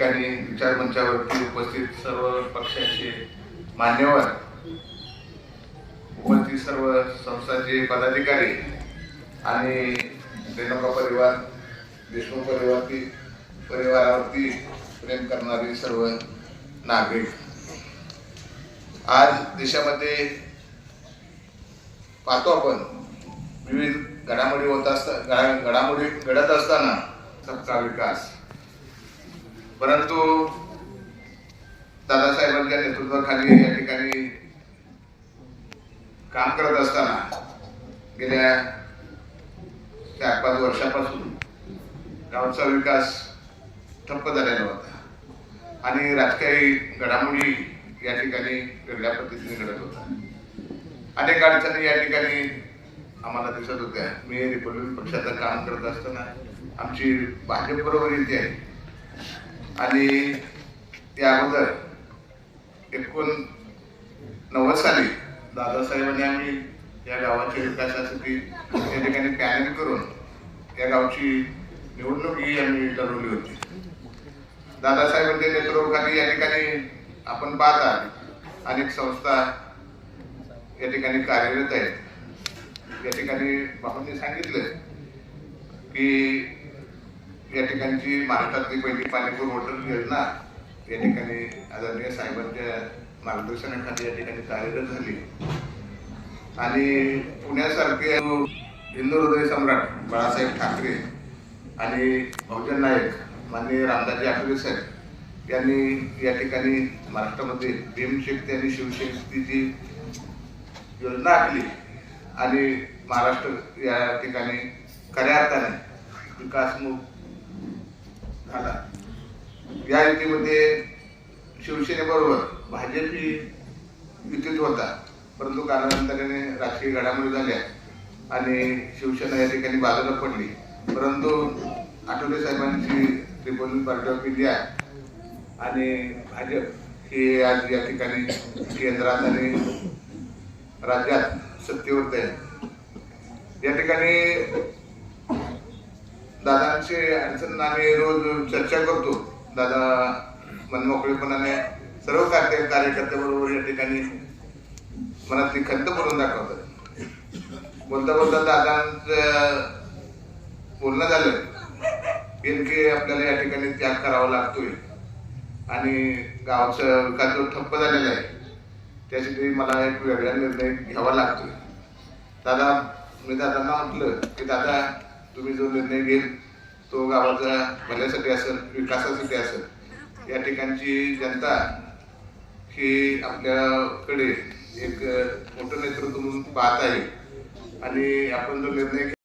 ठिकाणी विचारमंचावरती उपस्थित सर्व पक्षाचे मान्यवर उपस्थित सर्व संस्थांचे पदाधिकारी आणि रेणुका परिवार देशमुख परिवारती परिवारावरती प्रेम करणारे सर्व नागरिक. आज देशामध्ये पाहतो आपण विविध घडामोडी होत असता घडामोडी घडत असताना सबका विकास परंतु दादासाहेबांच्या नेतृत्वाखाली या ठिकाणी काम करत असताना गेल्या चार पाच वर्षापासून गावचा विकास ठप्प झालेला होता आणि राजकीय घडामोडी या ठिकाणी वेगळ्या पद्धतीने घडत होता. अनेक अडचणी या ठिकाणी आम्हाला दिसत होत्या. मी रिपब्लिकन पक्षाचं काम करत असताना आमची भाजप बरोबर येते आहे. आणि त्या अगोदर एकूण नव्वद साली दादासाहेबांनी आम्ही या गावाच्या विकासासाठी या ठिकाणी पॅनल करून या गावची निवडणूक ही आम्ही लढवली होती. दादासाहेबांच्या नेतृत्वाखाली या ठिकाणी आपण पाहता अनेक संस्था या ठिकाणी कार्यरत आहेत. या ठिकाणी बाबांनी सांगितलं की या ठिकाणची महाराष्ट्रातली पहिली पाणीपूर वॉटर योजना या ठिकाणी आदरणीय साहेबांच्या मार्गदर्शनाखाली या ठिकाणी कार्यरत झाली. आणि पुण्यासारखे हिंदू हृदय सम्राट बाळासाहेब ठाकरे आणि बहुजन नायक माननीय रामदासजी आठवले साहेब यांनी या ठिकाणी महाराष्ट्रामध्ये भीमशक्ती आणि शिवशक्तीची योजना आखली आणि महाराष्ट्र या ठिकाणी खऱ्या अर्थाने विकासमुख झाला या युतीमध्ये शिवसेनेबरोबर भाजपही युतीत होता. परंतु कालांतराने राजकीय घडामोडी झाल्या आणि शिवसेना या ठिकाणी बाजूला पडली. परंतु आठवले साहेबांची रिपब्लिक पार्टी ऑफ इंडिया आणि भाजप हे आज या ठिकाणी केंद्रात आणि राज्यात सत्तेवरती आहे या ठिकाणी दादांचे अडचण आम्ही रोज चर्चा करतो. दादा मनमोकळेपणाने सर्व कार्य कार्यकर्त्याबरोबर या ठिकाणी मनातली खंत भरून दाखवतात. बोलता बोलता दादांचं बोलणं झालं. की आपल्याला या ठिकाणी त्याग करावा लागतोय. आणि गावचा विकास जो ठप्प झालेला आहे त्यासाठी मला एक वेगळा निर्णय घ्यावा लागतोय. दादा मी दादांना म्हटलं की दादा तुम्ही जो निर्णय घेईल तो गावाचा भल्यासाठी असेल विकासासाठी असेल या ठिकाणची जनता ही आपल्याकडे एक मोठं नेतृत्व म्हणून पाहत आहे. आणि आपण जो निर्णय